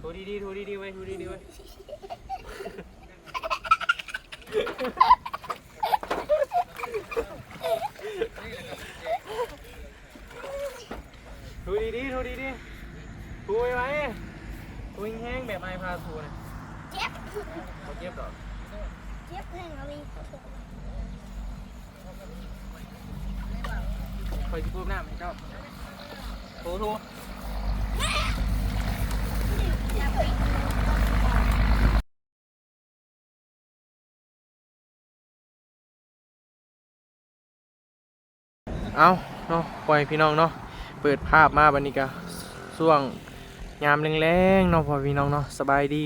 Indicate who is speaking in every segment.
Speaker 1: ถูดีๆถูดีๆไว้ถูดีๆไว้ ถูดีๆถูดีๆถูไว้ไว้ถูแห้งๆแบบไอ้พาถูนะ
Speaker 2: เจ็บ
Speaker 1: เขาเจ็บดอก
Speaker 2: เจ็บแห้งอะไร
Speaker 1: คอยจิพูดหน้าไหมเจ้าถูถู เอาเนาะปล่อยพี่น้องเนาะเปิดภาพมาบันนี้ก็ช่วงยามแรงๆเนาะพอพี่น้องเนาะสบายดี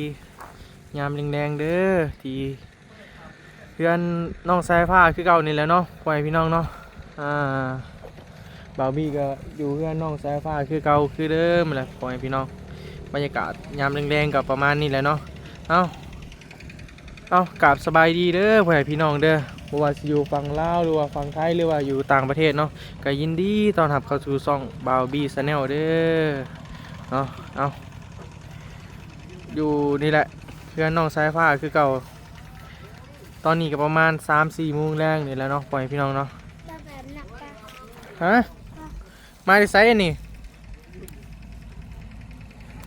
Speaker 1: ยามแรงๆเด้อที่เพื่อนน้องสายผ้าคือเก่านี่แหล้วเนาะปล่อยพี่น้องเนาะอ่าบาวบี้ก็อยู่เพื่อนน้องสายฟ้าคือเก่าคือเดิมแหละปล่อยพี่น้อง บรรยากาศยามแรงๆกับประมาณนี้แหละเนาะเอาเอากราบสบายดีเด้อพ่อแม่พี่น้องเด้อบ่ว่าสิอยู่ฝั่งลาวหรือว่าฝั่งไทยหรือว่าอยู่ต่างประเทศเนาะก็ยินดีต้อนรับเข้าสู่ช่องบาวบี้ชาแนลเด้อเนาะเอาอยู่นี่แหละเพื่อนน้องสายฟ้าคือเก่า ตอนนี้ก็ประมาณ3-4โมงแรงนี่แหล้วเนาะปล่อยพี่น้องเนาะ
Speaker 2: แบบแบบหนักปะ
Speaker 1: ฮะมาได้ไซส์อันนี่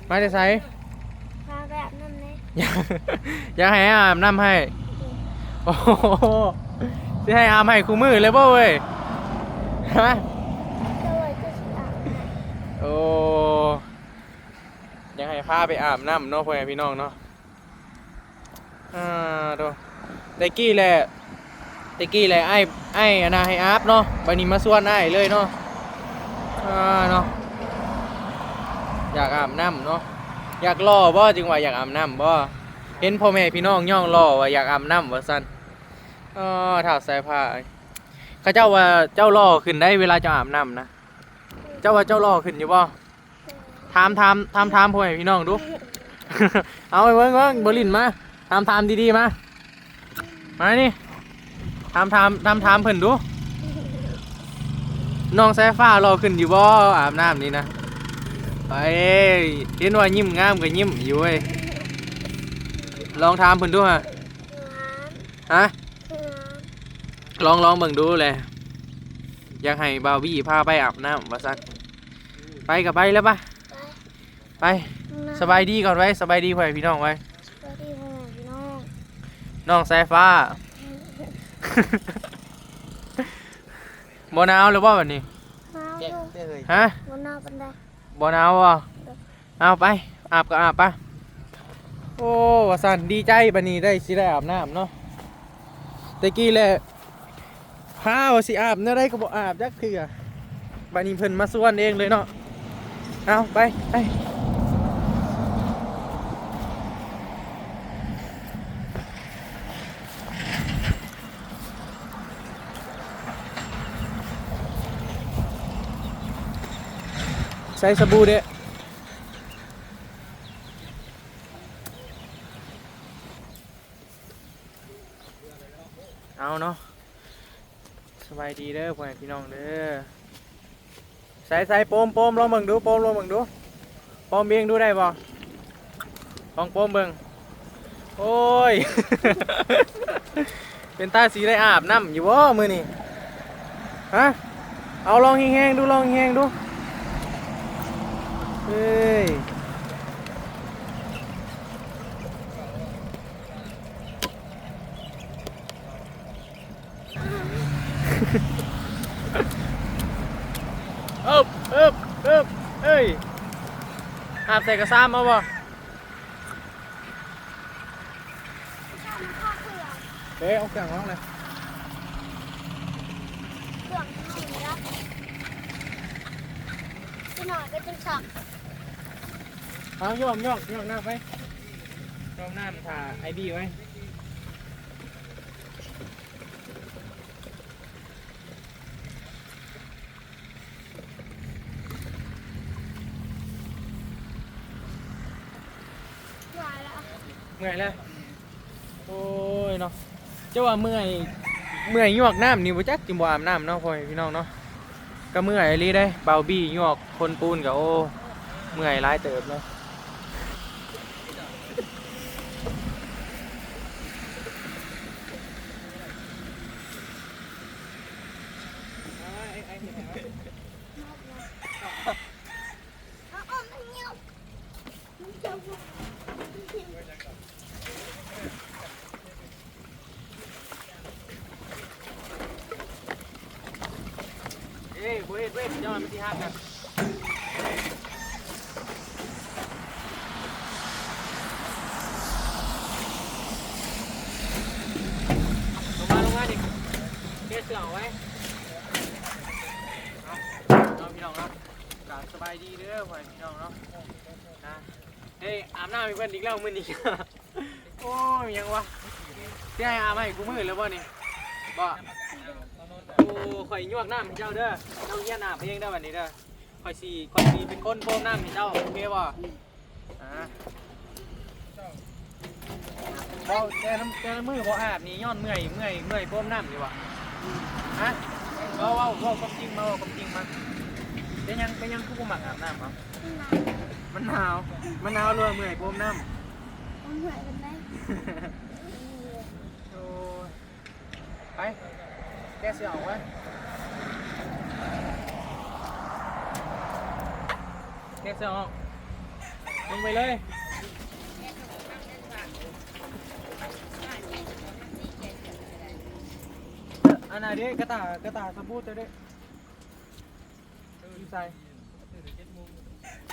Speaker 1: มาได้ไซส์
Speaker 2: มาแบบนั้นเลย
Speaker 1: อยากอยากให้อาบน้ำให้ โอ้โหจะให้อาบให้คู่มือเลยบ่เว้ยฮะ
Speaker 2: ก็เลยจะสิอาบน้
Speaker 1: โอ้อยากให้พาไปอาบน้ำเนาะพ่อแม่พี่น้องเนาะอ่าดูตะกี้แหละตะกี้แหละไอ้ไอ้อันน่ะให้อาบเนาะบัดนี้มาส่วนไอ้เลยเนาะอ่าเนาะ อยากอาบน้ำเนาะอยากรอบ่จึงว่าอยากอาบน้ำบ่เห็นพ่อแม่พี่น้องย่องรอว่าอยากอาบน้ำว่าซั่นอ๋อถาดสายผ้าเขาเจ้าว่าเจ้ารอขึ้นได้เวลาจ้าอาบน้ำนะเจ้าว่าเจ้ารอขึ้นอยู่บ่ถามถามถามถามพ่อแม่พี่น้องดู เอาไปเบิ่งเบิ่งบรินมาถามถามดีๆมามานี่ถามถามถามถามเพิ่นดูน้องสายฟ้ารอขึ้นอยู่บ่อาบน้ำนี่นะ ไปเห็นว่ายิ้มงามก็ยิ้มอยู่เว้ยลองถามเพิ่นดูฮะฮะลองลองเบิ่งดูเลยอยากให้บาวบี้พาไปอาบน้ำว่าซั่นไปกับไปแล้วปะไปสบายดีก่อนไว้สบายดีพ่อแม่พี่น้องไว้
Speaker 2: สวัสดีพ่อแม่พี่น้อง
Speaker 1: น้องสายฟ้าบ่หนาวหรือว่าแบบนี้
Speaker 2: มาอยู่
Speaker 1: ฮะ
Speaker 2: บนหน้าบันได
Speaker 1: บ่หนาวอะเอาไป อาบก็อาบปะโอ้วสันดีใจบันนี้ได้สิได้อาบน้ำเนาะตะกี้แหละพาวสิอาบเนื้อได้ก็บ่อาบจักเถื่อบันนี้เพิ่นมาส่วนเองเลยเนาะ เอาไปไป ใส่สบู่เด้เอาเนาะสบายดีเด้อพ่อแม่พี่น้องเด้อใส่ใส่โปมโปมลองเบิ่งดูโปมลองเบิ่งดูโปมเบียงดูได้บ่ลองโปมเบิ่งโอ้ย เป็นตาสีได้อาบน้ำอยู่บ่มือนี่ฮะเอาลองแห้งๆดูลองแห้งๆดู เฮ้ยเอิบเอิบเอิบเอ้ยอาบใส่กระซ้ำเอาบ่เฮ้ยเอาเครื่องร้องเลย
Speaker 2: เครื่องห้องนี้ละจะหน่อยก็จะฉัก
Speaker 1: เอาโยมโยกโยกหน้าไปโยกหน้ามันถ่าไอบีไว้เมื่อยแล้วโอ้ยเนาะเจ้าว่าเมื่อยเมื่อยยวกน้ำนี่บ่จักจิมบ่อาบน้ำเนาะพ่อพี่น้องเนาะก็เมื่อยอีหลีได้เบาบี้ยวกคนปูนก็โอ้เมื่อยหลายเติบเนาะ เอ้ยเว้ยเว้ยย้อนไปที่ห้างกันลงมาลงมาดิ เสเสือเอาไว้เอาเอาพี่น้องเนาะกาสบายดีเด้อพ่อพี่น้องเนาะนะเฮ้ยอาบน้ำมีเพื่อนอีกแล้วมื้อนี้โอ้ยยังวะที่ให้อาบให้กูมือแล้วบ่นี่บ่โอ้ข่อยยวกน้ำให้เจ้าเด้อเจ้าเยี่ยนอาบเองเด้วันนี้เด้อข่อยสีข่อยสีเป็นคนโพรมน้ำให้เจ้าโอเคบ่อ่าบ่แต่น้ำแต่น้ำมือบ่อาบนี่ย้อนเมื่อยเมื่อยเมื่อยโพรมน้ำอยู่บ่ ฮะเว้าเว้าเว้าความจริงมาเว้าความจริงมาเป็นยังเป็นยังคือบ่มักอาบน้ำครับมันหนาว มันหนาวเลยเมื่อยโพรมน้ำ
Speaker 2: มันเหนื่อยกันไหม
Speaker 1: โอ้ยไปแกเสียออกไว้แกเสียออกลงไปเลย อันไหนดิกระต่ายกระต่ายสบู่เจ้าดิอยู่ใส่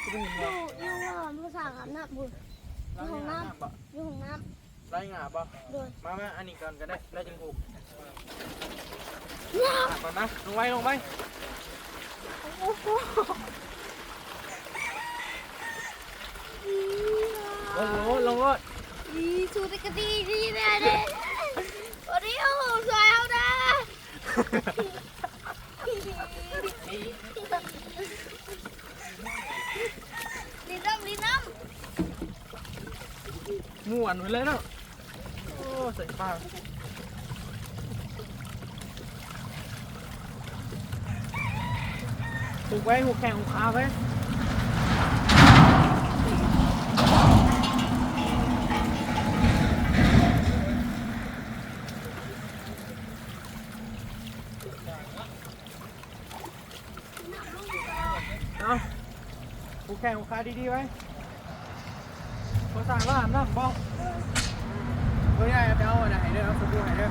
Speaker 1: กูไม่เห็น
Speaker 2: อ
Speaker 1: บ่
Speaker 2: ยู่อยู่ว่าภาษาอาบน้ำบุญ
Speaker 1: ล้างห้องน้ำบ่
Speaker 2: อยู่ห้องน้
Speaker 1: ล้างหงาบ่ำ
Speaker 2: โดย
Speaker 1: มามาอันนี้ก่อนก็ได้ได้จังหูก
Speaker 2: น้
Speaker 1: อะก่อนนะลงไว้ลงไว้ำ
Speaker 2: โอ้โห
Speaker 1: ลงรถลงรถ
Speaker 2: ดีสูดกระดีดีแน่เลยวันนี้โอ้โหสวยเอานะ ลีน้ำลีน้
Speaker 1: ม่วนไปเลยเนาะโอ้ใส่ปาถูกไว้หูแข่งหุกขาไว้เอาหุก แข่งหุกขาดีๆไว้ภาษาว่าหามน้ำบ้องเฮ้ยได้ไปเอาอันไหนเด้อเอาสบู่ไหนเด้อ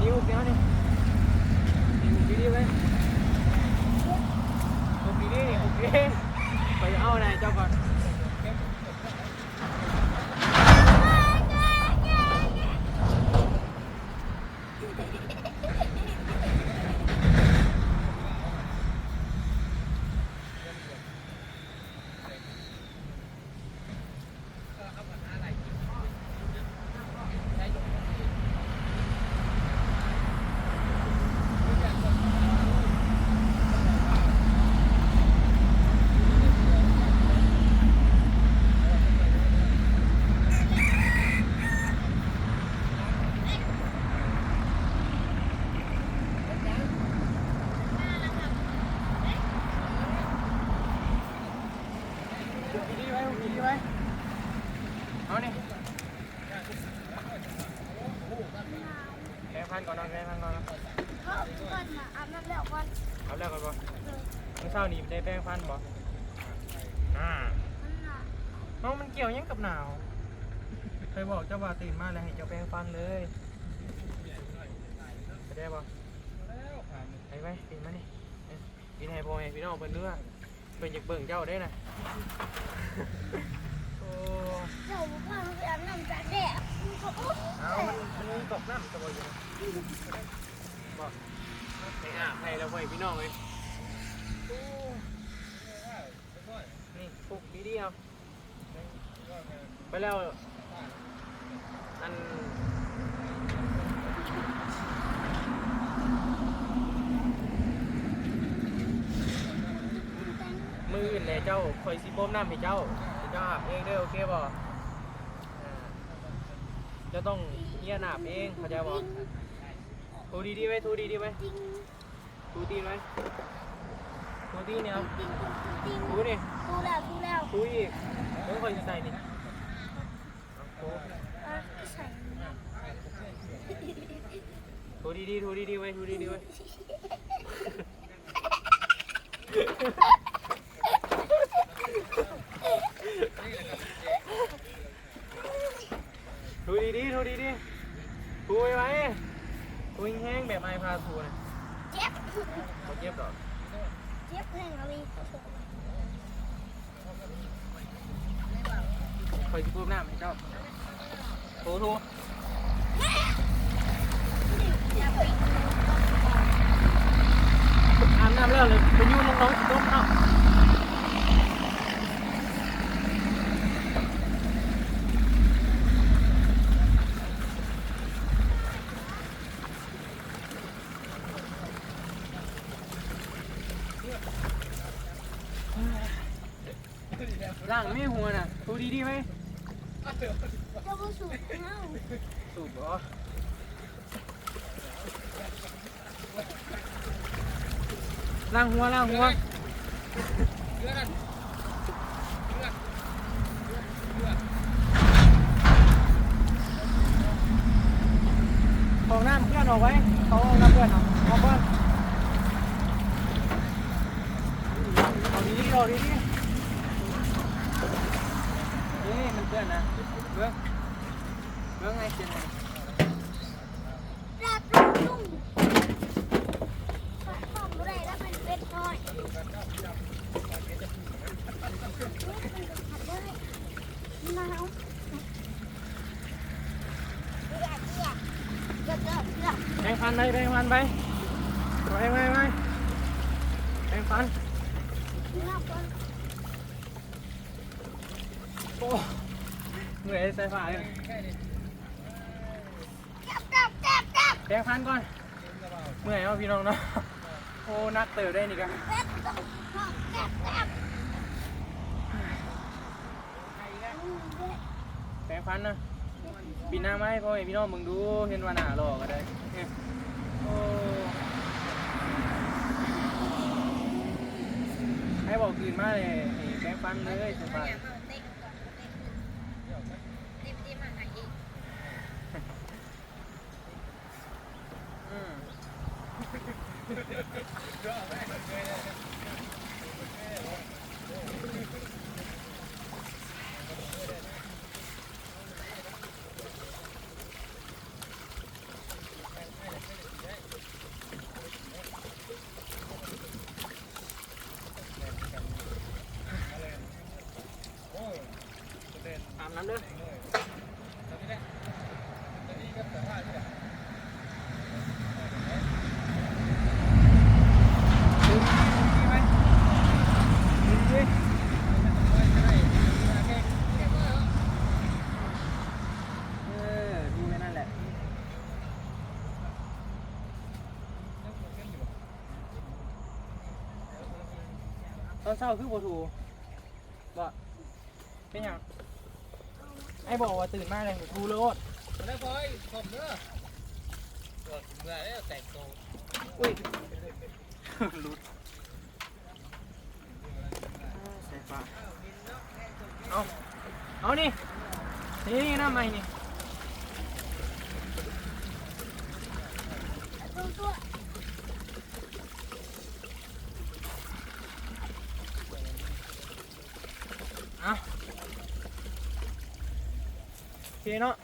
Speaker 1: นิ้วเกี้ยวนี่นิ้วดีๆไว้โอเคโอเคไปเอาไหนเจ้าก่อนดีดีไว้ดีดีไว้เอานี่แก้พันก่อนนะแก้พันก่อนนะำ
Speaker 2: เขาก่อนนะอาบน้ำแล้วก่อน
Speaker 1: เอาแล้วก่อนบ่
Speaker 2: เลย
Speaker 1: เมื่อเช้า นี้ได้แป้งฟันบ่อ่า
Speaker 2: มันหนา
Speaker 1: น้องมันเกี่ยวยังกับหนาวเคยบอกเจ้าว่าตื่นมาแล้วให้เจ้าแปรงฟันเลยไปได้บ่ไปไหมปีนมานี่เอ้ยปีนให้พ่อให้พี่น้องเพิ่นเรือเพิ่นอยากเบิ่งเจ้าได้น่ะโอ้
Speaker 2: เจ้าบุกมาไปอาบน้ำจากแดดเขาโอ้
Speaker 1: เอามันมันมีตกน้ำตะบอยู่นะบ่ไปอาบให้แล้วเว้ยพี่น้องเอ้ยโอ้นี่ ปลุกดีๆเอาไปแล้ว อันมืออื่นเลยเจ้าคอยสิโป้มน้ำให้เจ้าให้เจ้าอาบเองเด้อโอเคบ่อ่าเจะต้องเฮียนอาบเองเข้าใจบ่ทูดีๆไว้ทูดีๆไว้
Speaker 2: จริง
Speaker 1: ทูดีไว้ทูดีเนี่ย
Speaker 2: จริงจริง
Speaker 1: ทูนี่
Speaker 2: ดูแล้วดูแล้ว
Speaker 1: ทูอีกเดี๋ยวคอยจะใส่นี่ทู
Speaker 2: อะใส่
Speaker 1: ทูดีๆทูดีๆไว้ทูดีๆไว้ถูดีดีๆถูดีดีๆถูไว้ไว้ถูแห้งๆแบบไม้พาถูนะ
Speaker 2: เจ็บ
Speaker 1: เขาเจ็บดอก
Speaker 2: เจ็บแห้งอะไร
Speaker 1: คอยจะพูดหน้าให้เจ้าถูถูอาบน้ำแล้วเลยไปยุ่งน้องๆสิต้มเนาะร่างไม่หัวน่ะถูดีดีๆไหม
Speaker 2: จะมาสูบเน่า
Speaker 1: สูบเหรอล่างหัวล่างหัวเอาน้ำเพื่อนออกไว้เขาเอาน้ำเพื่อนเอาเอาเพื่อนเอาดีๆเอาดีๆ นี่มันเพื่อนนะเบื้องเบื้องไงเจนไง
Speaker 2: ดับลุ่มลุ่มฟัดต่อมอะไรแล้วมันเป็นน้อยหนาวเลือดเลือดเลือดเลือดเลือด
Speaker 1: แบ่งฟันไปแบ่งฟันไปไปไปไปแบ่งฟัน
Speaker 2: เลือด
Speaker 1: โอ้เหนื่อยใส่ผ้าเลย
Speaker 2: จับจับจับจับ
Speaker 1: แบ่งฟันก่อนเมื่อยเอาพี่น้องเนาะโอ้นักเติบได้นี่กัน
Speaker 2: เป็ดต้องจับจับ
Speaker 1: แบ่งฟันนะปีหน้าไม้พ่อแม่พี่น้องมึงดูเห็นว่าหน้าหล่อก็ได้เนี่ยโอ้ให้บอกคืนมาเลยให้แบ่งฟันเลยใส่ผ้าอืม ตามนั้นเด้อเออดูไว้นั่นแหละ ตอนเช้าคือบ่ถูบ่เป็นหยังไอ้บอกว่าตื่นมาเลยทูโลด
Speaker 3: แล้วพอยผมเด้อตรวจเมื่อแล้วแต่งตรง
Speaker 1: อุ้ยรุดใส่ฟ้าเอาเอานี่นี่นี่น้ำใหม่นี่
Speaker 2: ตัวตัว
Speaker 1: เอาโอ เคเนาะ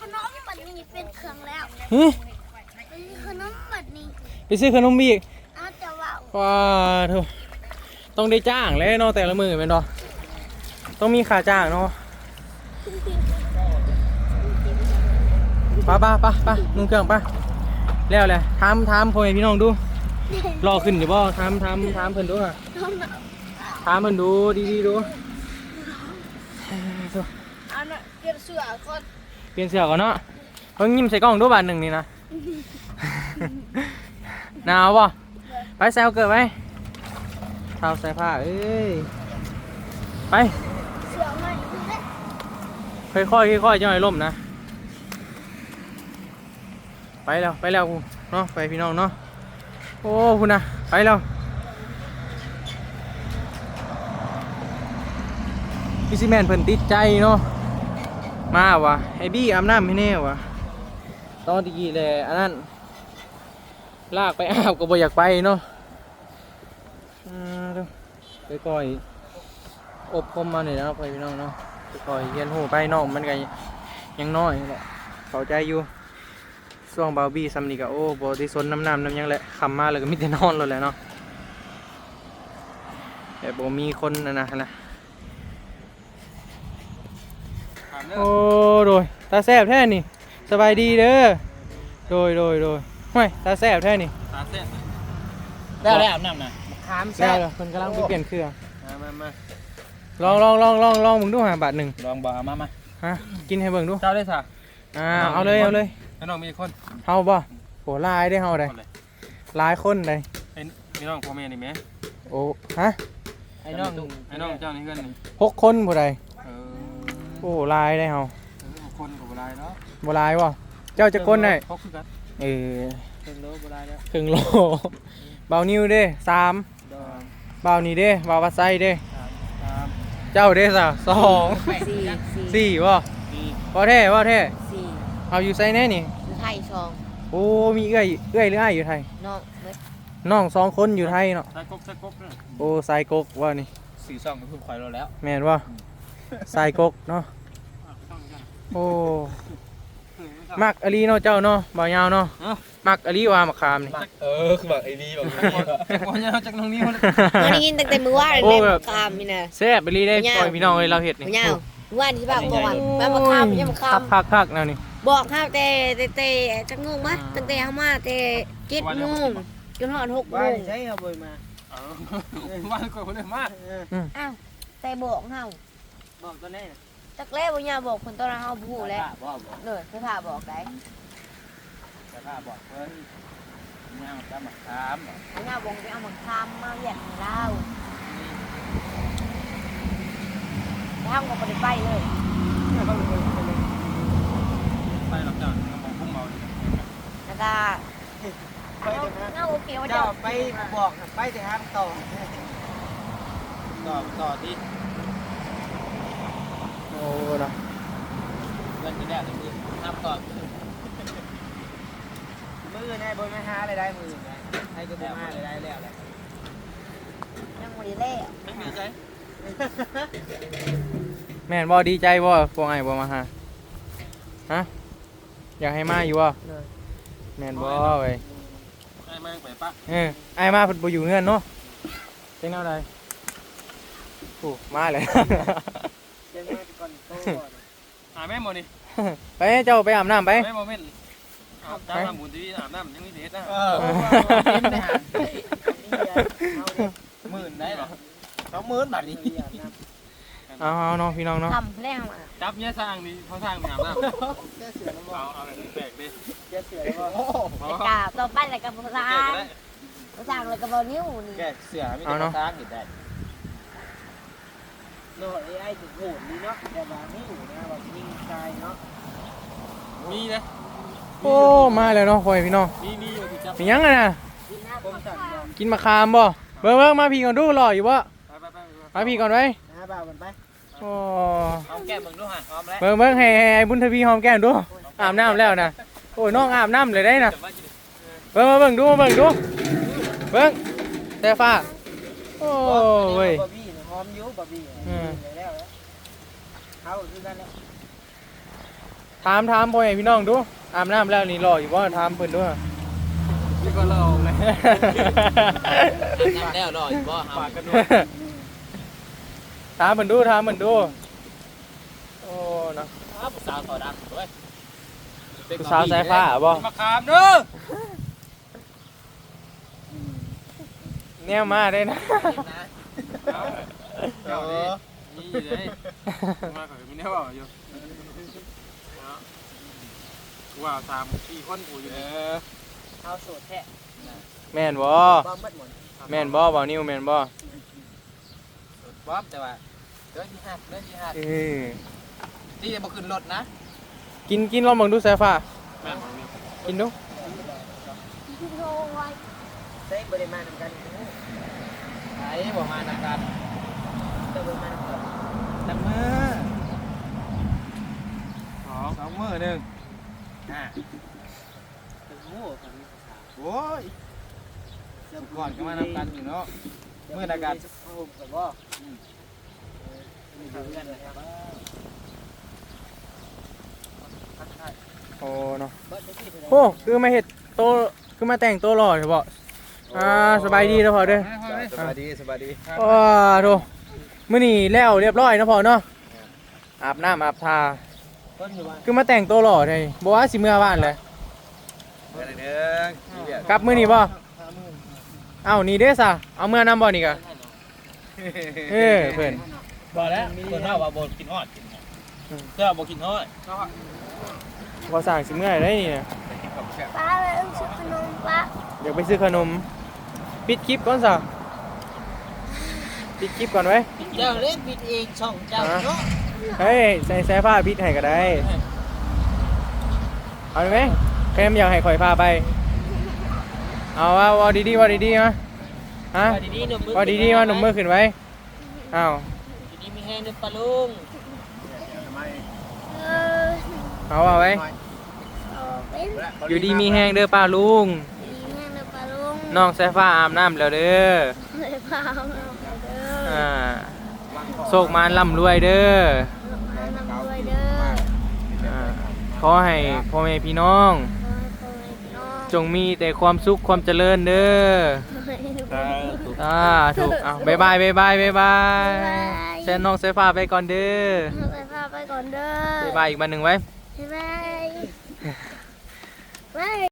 Speaker 2: ขนมแบบนี้เป็นเครื่องแล้ว
Speaker 1: เฮ้ย
Speaker 2: เป็นขนมแบบนี้
Speaker 1: ไปซื้อขนมบีก
Speaker 2: อาจจะว่า
Speaker 1: ว้าเถอะต้องได้จ้างเลยเนาะแต่ละมือเป็นเนาะต้องมีค่าจ้างเนาะไป้าป้าป้าป้านุ่งเครื่องไป้าแล้วแหละถามถามพ่อแม่พี่น้องดู รอขึ้นอยู่บ่ถามถามถามเพิ่นดูค่ะถามเพิ่นดูดีๆดู เอ้ยโถ่
Speaker 2: อันน่ะเปลี่ยนเสื้อก่อน
Speaker 1: เปลี่ยนเสื้อก่อนเนาะเพิ่งยิ้มใส่กล้องดูบาทหนึ่งนี่นะหนาวป่ะไปแซวเกิดไหมเท้าใส่ผ้าเอ้ยไป
Speaker 2: เสื้อใหม่คือได้
Speaker 1: ค่อยๆค่อยๆจะหน่อยล่มนะ ไปแล้วไปแล้วกูเนาะไปพี่น้องเนาะโอ้คุณนะไปแล้ว พี่ซิแมนเพิ่นติดใจเนาะมาวะไอบี้อาบน้ำให้แน่วะตอนตะกี้แหละอันนั้นลากไปอาบก็บ่อยากไปเนาะอ่าเดูไปก่อยอบคมมาหน่อยนะไปพี่น้องเนาะปล่อยเรียนหูไปน้องมันก็ยังน้อยแหละเข้าใจอยู่ช่วงบาร์บี้ซัมนี่ก็โอ้บ่ได้สนน้ำน้ำน้ำยังแหละคำมาแล้วก็มีแต่นอนเลยแหละเนาะแต่บ่มีคนนะนะนะ
Speaker 3: ถามเด้อ
Speaker 1: โอ้โดยตาแซบแท้นี่ สบายดีเด้อโดยโดยโดยห้วยตาแซบแท้นี่
Speaker 3: ตาเส้น
Speaker 4: แล้วแล้วอาบน้ำนะ
Speaker 3: ขาม
Speaker 1: แซ่บเพิ่นกำลังไปเปลี่ยนเครื่อง
Speaker 3: มามามา
Speaker 1: ลองลองลองลองลองมึงดูหาบาทหนึ่ง
Speaker 4: ลองบอกเอามามา
Speaker 1: ฮะกินให้เบิ่งดู
Speaker 3: เจ้าได้สะ
Speaker 1: อ่าเอาเลยเอาเลย
Speaker 3: พี่น้องมีคน
Speaker 1: เฮาบ่โหหลายได้เฮาได้
Speaker 3: คนเลย
Speaker 1: หลายคนได้
Speaker 3: เป็นพี่น้องพ่อแม่นี่ไหม
Speaker 1: โอ้ฮะ
Speaker 4: ไอ้น้อง
Speaker 3: ไอ้น้องเจ้านี่เพื่อนนี่
Speaker 1: หกคนผู้ใด
Speaker 3: เออ
Speaker 1: โอ้หลายได้เฮา
Speaker 3: เออคนกับเวลาเนาะ
Speaker 1: บ่หลายบ่เจ้าจะคนได้
Speaker 3: เขาคือกัน
Speaker 1: เออ
Speaker 3: เป็นโลเวลาแล้ว
Speaker 1: ครึ่งโลเบานิ้วเด้สาม
Speaker 3: ดอน
Speaker 1: เบานี่เด้เบาวัดไซเด้
Speaker 3: สาม
Speaker 1: เจ้าเด้ซะสอง
Speaker 2: สี่สี่
Speaker 1: สี่บ่
Speaker 3: สี่
Speaker 1: บ่แท้บ่แท้
Speaker 2: สี่
Speaker 1: เอาอยู่ไซแน่นี่
Speaker 2: อยู่ไทยสอง
Speaker 1: โอ้มีเอื้อยเอื้อยหรืออ้ายอยู่ไทย
Speaker 2: นอกเม็ด
Speaker 1: น้องสองคนอยู่ไทยเนาะ
Speaker 3: ใส่กบใส่กบเนี่ย
Speaker 1: โอ้สายกกว่านี่
Speaker 4: สี่ซ่องก็คือคอยเราแล้ว
Speaker 1: แม่นว่า สายกกเนาะโอ้มักอลีเนาะเจ้าเนาะบ่าวยาวเนาะมักอลีว่ามาขามนี่
Speaker 4: เออคือแบบไอ้นี่แบบ
Speaker 3: แต่ก่อนเนี่ยจากน้องนี้มัน
Speaker 2: มันได้ยินตั้งแต่มื้อวาน
Speaker 1: โอ้
Speaker 2: เลย
Speaker 1: แบบ
Speaker 2: คามนี่นะ
Speaker 1: แซ่บอลีได้ปล่อยพี่น้องเลยเราเห็ดนี่
Speaker 2: มันยาวมื้อวานที่บ้านบอกว่ามามาคามยังมาคาม
Speaker 1: คักคักๆๆแนวนี่
Speaker 2: บอกห้าแต่แต่แต่จะงงมั้ยตั้งแต่เฮามาแต่เจ็ดโมงจนฮอดหกโม
Speaker 4: บ้างนใช้เอาบ่อยมา
Speaker 3: เออวันก่อนคนเลยมาก
Speaker 2: อ้าวแต่บอกเฮา
Speaker 4: บอกตัวนี้
Speaker 2: จักแล้วบ่ยาบอกเพิ่นตอนนั้นเฮาบ่ฮู้แล้ว
Speaker 4: บอกบอก
Speaker 2: เด้อเพิ่นพาบอกได้
Speaker 4: แต่ถ้าบอกเพิ่นย่างตามมาถาม
Speaker 2: เพิ่นยาบอกไปเอามาคามมาเรียกให้เราแล้วเฮาก็บ่ได้ไปเลย
Speaker 3: ไปหลับจากมองพุ่งเมา
Speaker 2: แล้วก็เงาโอเคว่า
Speaker 4: เจ้า
Speaker 2: เจ้า
Speaker 4: ไปบอกไปแต่ห้ามต่อต่อต่อที่
Speaker 1: โอ้เนาะ
Speaker 4: เงินที่แรกคือห้ามต่อมือในบนไม่หาอะไรได้มือไงให้ก็บ่มาอะไรได้แล้วแหละ
Speaker 2: ยังบ่ได้แล้ว
Speaker 3: ไม่มีใจ
Speaker 1: แม่นบ่ดีใจบ่พวกไอ้ายบ่มาหาฮะอยากให้มาอยู่บ่แม่นบ่เว้ย
Speaker 3: ไอ้แม่งไปปะ
Speaker 1: เออไอ้ายมาเพิ่นบ่อยู่เฮือนเนาะเป็นแนวใดโอ้มาเลย
Speaker 4: เจ้าแม่ก่อนโตก่อน
Speaker 3: หาแม่หมดนี่
Speaker 1: ไปเจ้าไปอาบน้ำไป
Speaker 3: แม่โมเมนต์อาบน้ำหมุนทีอาบน้ำยังไม่เด็ดนะ
Speaker 4: เออเป็นไปหาหมื่นได้หรอสองหมื่นบาทนี่
Speaker 1: เอาเอาเนาะพี่น้องเนาะ
Speaker 2: ทำแล้วมา
Speaker 3: จับเนี่ยสร้างนี่เขาสร้างอาบน้ำ
Speaker 4: เจ้าเสือแล้วบอ
Speaker 3: เอาเอาอะไรแปลกดิ
Speaker 4: เจ้าเสือแล้วบอ
Speaker 2: แล้วก็ต่อไปแล้วก็บ่สร้างบ่สร้างแล้วก็บ่นิ้วนี่
Speaker 4: แกเสือไม่ต้องสร้างอีกได้โน่ไอ้ไอ้ถึงโหดนี่เนาะแต่ว่านี่อยู่นะว่ายิงตายเนาะ
Speaker 3: มีนะ
Speaker 1: โอ้มาแล้วเนาะพ่อแม่พี่น้อง
Speaker 3: มีมีอยู่ที่จับ
Speaker 1: เป็นหยังไงนะ
Speaker 4: ผมสั่งยอม
Speaker 1: กินมะขามบ่เบิ่งเบิ่งมาพี่ก่อนดูรออยู่บ่
Speaker 3: ไปไปไป
Speaker 1: มาพี่ก่อนไว้
Speaker 4: หาบ่าวมันไป
Speaker 1: โอ้
Speaker 4: เอาแก้มึงด้วยฮะพร้อมแล้ว
Speaker 1: เบิ่งเบิ่งให้ให้ให้บุญทวีหอมแก้มดูอาบน้ำแล้วนะโอ้ยน้องอาบน้ำเลยได้นะ
Speaker 3: จับมากิน
Speaker 1: เบิ่งมาเบิ่งดูมาเบิ่งดูเบิ่งแต่ฟ้าโอ้เว้ย
Speaker 4: บะบี้หอมอยู่บะบี้แล้วแล้วเอาคือกันแล้ว
Speaker 1: ถามถามพ่อแม่พี่น้องดูอาบน้ำแล้วนี่รออยู่บ่ถามเพิ่นดู
Speaker 3: นี่ก็ลองเลย
Speaker 4: น้ำแล้วรออีกบ่
Speaker 3: ปากกันด้วย
Speaker 1: ถามเพิ่นดูถามเพิ่นดูโอ้เนาะ
Speaker 4: ผู้สาวขอดังด้วย
Speaker 1: ผู้สาวสายฟ้าบ่
Speaker 3: มาขามเด้อ
Speaker 1: แนวมาได้นะ
Speaker 3: เจ้าดินี่อยู่เลยมาขอมีแนวว่าอยู่ ว้าวสามสี่คนกูอยู่
Speaker 4: เอ
Speaker 3: นี่
Speaker 4: อเอาโสดแท้
Speaker 1: แม่นบ่
Speaker 4: บ่มัดหมด
Speaker 1: แม่นบ่บ่าวนิ้วแม่นบ่
Speaker 4: บ๊อบแต่ว่าเดินที่หักเดินที่หัก
Speaker 1: เออ
Speaker 4: ที่จะมาขึ้นรถนะ
Speaker 1: กินกินลองเบิ่งดูสายฟ้า
Speaker 3: แม่ของนี่
Speaker 1: กินดู
Speaker 4: เซ็กบริมาณกันไอ้บอกมานักการเติมมาจับมือ
Speaker 3: สอง
Speaker 4: สองมือหนึ่ง อ่าจับมือโอ้ยเริ่มก่อนก็มานักการอยู่เนาะมือนักการโอ้โหกับว่าอืมมีเพื่อนนะครับ
Speaker 1: โอ้เนาะ
Speaker 3: เบิดได้ที่เท่าไหร่
Speaker 1: โอ้คือมาเฮ็ดโตคือมาแต่งตัวหล่อเฉพาะอ่าสบายดีเด้อพ่อเด้อ
Speaker 4: สบายดีสบายดี
Speaker 1: ว้าโธ่มื้อนี้แล้วเรียบร้อยเนาะพ่อเนาะอาบน้ำอาบทา
Speaker 3: ต้นอยู่บ้าน
Speaker 1: คือมาแต่งตัวหล่อเลยบ่ว่าสิเมื่อบ้านเลย
Speaker 4: เมื่อไหร่เด้อก
Speaker 1: ลับมื้อนี้บ่เอ้านี่เด้อซะเอาเมื่อนำบ่นี่กะเออเพิ่น
Speaker 3: บอกแล้วคนเท่าว่าบ่กินฮอดกินฮอดเสื้อบ่กินฮอด
Speaker 1: บ่สั่งสิเมื่อได้นี่นะ
Speaker 2: ป้าไปอุ้มชุดขนมป้า
Speaker 1: อยากไปซื้อขนม ปิดคลิปก่อนซะ ปิดคลิปก่อนไว้
Speaker 3: เจ้าเล่นปิดเองช่องเจ้าเนาะ
Speaker 1: เฮ้ยใส่ใส่ผ้าปิดให้ก็ได้ เอาไหมแคมอยากให้ข่อยพาไป เอาว่าว่าดีๆว่าดีๆมาฮะ
Speaker 3: ว่าดีๆหนุ่มมือ
Speaker 1: ว่าดีๆว่าหนุ่มมือขึ้นไว้อ้าว
Speaker 3: ดีๆมีแห้งเด้อปลาลุง
Speaker 2: เออ
Speaker 1: เอาว่าไว้
Speaker 2: เออเป็น
Speaker 1: อยู่ดีมีแห้งเด้อป้าลุง
Speaker 2: ดีแม่นะป้าลุง
Speaker 1: น้องสายฟ้าอาบน้ำแล้วเด้อ
Speaker 2: เลยพาเอาเด้อ
Speaker 1: อ่าโชคมานร่ำรวยเด้อ
Speaker 2: มานำด้วยเด้อ
Speaker 1: อ่าขอให้พ่อแม่พี่น้อง
Speaker 2: ขอให้พ่อแม่พี่น้อง
Speaker 1: จงมีแต่ความสุขความเจริญเด้อ
Speaker 2: ขอให้ทุกคน
Speaker 1: อ่าถูกอะบ๊ายบายบ๊ายบายบ๊ายบาย
Speaker 2: บ๊ายบาย
Speaker 1: แซนน้องสายฟ้าไปก่อนเด้อ
Speaker 2: ไปพาไปก่อนเด้อ
Speaker 1: บ๊ายบายอีกบันหนึ่งไว้
Speaker 2: บ๊ายบายบาย